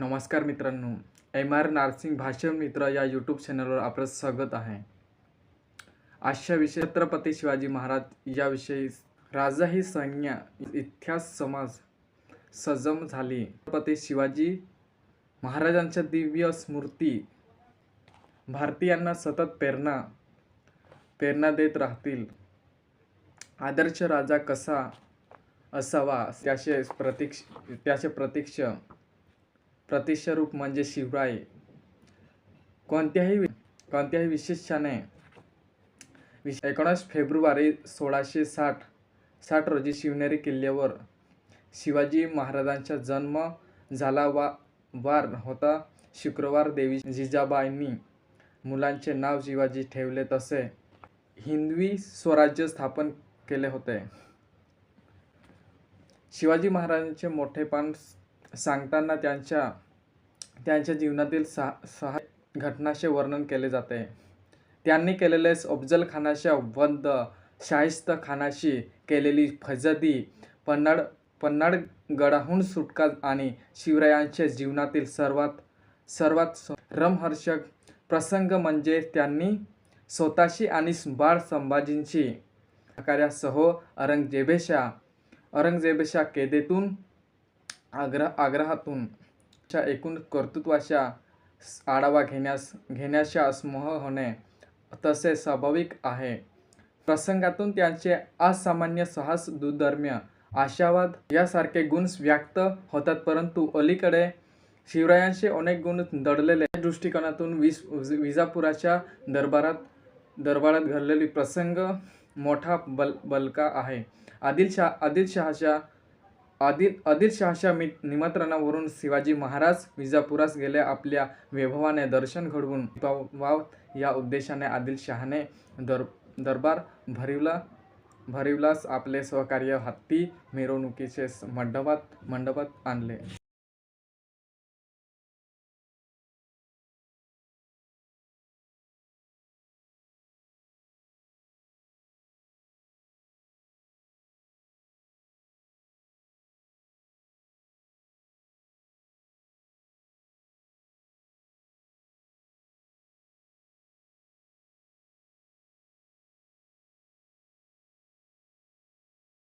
नमस्कार मित्रांनो M R nursing भाषण मित्र या यूट्यूब चॅनलवर आपलं स्वागत आहे. आजच्या विषय छत्रपती शिवाजी महाराज याविषयी राजा ही संज्ञा इतिहास समाज सजम झाली. छत्रपती शिवाजी महाराजांच्या दिव्य स्मृती भारतीयांना सतत प्रेरणा प्रेरणा देत राहतील. आदर्श राजा कसा असावा त्याचे प्रतीक्ष त्याचे प्रतीक्ष प्रतिष्ठरूप म्हणजे शिवराय. कोणत्याही कोणत्याही विशेषाने विश एकोणीस फेब्रुवारी सोळाशे साठ साठ रोजी शिवनेरी किल्ल्यावर शिवाजी महाराजांचा जन्म झाला वा वार होता. शुक्रवार देवी जिजाबाईंनी मुलांचे नाव शिवाजी ठेवले तसे हिंदवी स्वराज्य स्थापन केले होते. शिवाजी महाराजांचे मोठेपण सांगताना त्यांच्या त्यांच्या जीवनातील सहा सहा घटनाचे वर्णन केले जाते. त्यांनी केलेले अफजल खानाच्या वध शाहिस्त खानाशी केलेली फजदी पन्नाड पन्नाडगडाहून सुटका आणि शिवरायांच्या जीवनातील सर्वात सर्वात रमहर्षक प्रसंग म्हणजे त्यांनी स्वतःशी आणि बाळ संभाजींची कार्यासह औरंगजेबेशा औरंगजेबेशा कैदेतून आग्रह आग्रहातून च्या एकूण कर्तृत्वाच्या आढावा घेण्यास घेण्याच्या स्मोह होणे तसे स्वाभाविक आहे. प्रसंगातून त्यांचे असामान्य साहस दुर्दम्य आशावाद यासारखे गुण व्यक्त होतात परंतु अलीकडे शिवरायांचे अनेक गुण दडलेले दृष्टिकोनातून विस विजापुराच्या दरबारात दरबारात घडलेली प्रसंग मोठा बल बलका आहे. आदिलशाह आदिलशहाच्या आदिल आदिलशहाच्या मि निमंत्रणावरून शिवाजी महाराज विजापुरास गेले आपल्या वैभवाने दर्शन घडवून. या उद्देशाने आदिलशहाने दर दरबार भरिवला भरिवलास आपले सहकार्य हत्ती मिरवणुकीचे मंडपात मंडपात आणले.